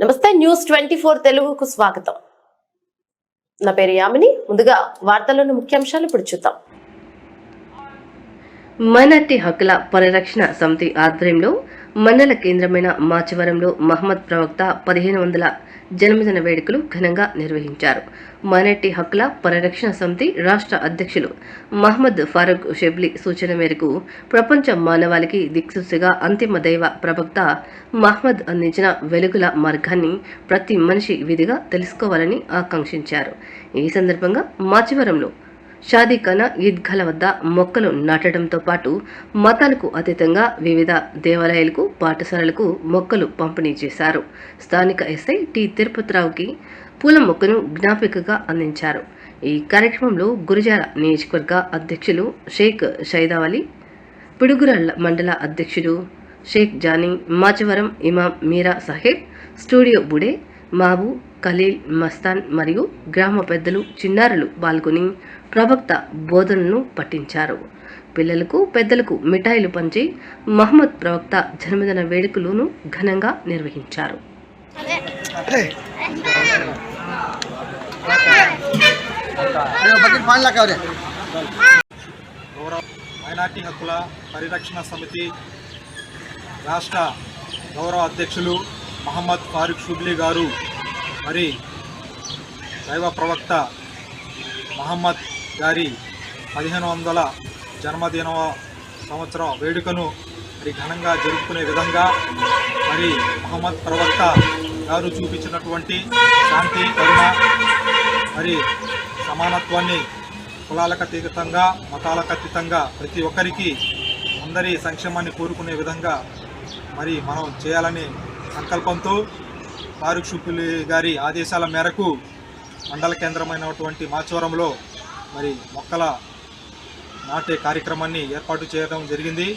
నమస్తే news twenty four తెలుగుకు స్వాగతం. నా పేరు యామిని. ముందుగా వార్తల్లోని ముఖ్యాంశాలు ఇప్పుడు చూద్దాం. మైనార్టీ హక్కుల పరిరక్షణ సమితి ఆధ్వర్యంలో మండల కేంద్రమైన మాచవరంలో మహమ్మద్ ప్రవక్త పదిహేను వందల జన్మదిన వేడుకలు ఘనంగా నిర్వహించారు. మైనార్టీ హక్కుల పరిరక్షణ సమితి రాష్ట్ర అధ్యక్షులు మహమ్మద్ ఫారూక్ షెబ్లీ సూచన మేరకు ప్రపంచ మానవాళికి దిక్సూసిగా అంతిమ దైవ ప్రవక్త మహమ్మద్ అందించిన వెలుగుల మార్గాన్ని ప్రతి మనిషి విధిగా తెలుసుకోవాలని ఆకాంక్షించారు. ఈ సందర్భంగా మాచవరంలో షాదీఖానా ఈద్ఘాల వద్ద మొక్కలు నాటడంతో పాటు మతాలకు అతీతంగా వివిధ దేవాలయాలకు పాఠశాలలకు మొక్కలు పంపిణీ చేశారు. స్థానిక ఎస్ఐ టి తిరుపతిరావుకి పూల మొక్కను జ్ఞాపికగా అందించారు. ఈ కార్యక్రమంలో గురుజాల నియోజకవర్గ అధ్యక్షులు షేక్ షైదావలి పిడుగురాళ్ళ మండల అధ్యక్షుడు షేక్ జానీ మాచవరం ఇమాం మీరా సాహెబ్ స్టూడియో బుడే మాబు ఖలీల్ మస్తాన్ మరియు గ్రామ పెద్దలు చిన్నారులు పాల్గొని ప్రవక్త బోధనను పఠించారు. పిల్లలకు పెద్దలకు మిఠాయిలు పంచి మహమ్మద్ ప్రవక్త జన్మదిన వేడుకలను ఘనంగా నిర్వహించారు. గౌరవ మైనార్టీ హక్కుల పరిరక్షణ సమితి రాష్ట్ర గౌరవ అధ్యక్షులు మహమ్మద్ ఫారూక్ షుబ్లీ గారు మరి దైవ ప్రవక్త మహమ్మద్ గారి పదిహేను వందల జన్మదిన సంవత్సరం వేడుకను మరి ఘనంగా జరుపుకునే విధంగా మరి మహమ్మద్ ప్రవక్త గారు చూపించినటువంటి శాంతి కరుణ మరి సమానత్వాన్ని కులాలకు అతీతంగా మతాలకు అతీతంగా ప్రతి ఒక్కరికి అందరి సంక్షేమాన్ని కోరుకునే విధంగా మరి మనం చేయాలని సంకల్పంతో ఫారూక్ షుపులి గారి ఆదేశాల మేరకు మండల కేంద్రమైనటువంటి మాచవరంలో మరి మొక్కల నాటే కార్యక్రమాన్ని ఏర్పాటు చేయడం జరిగింది.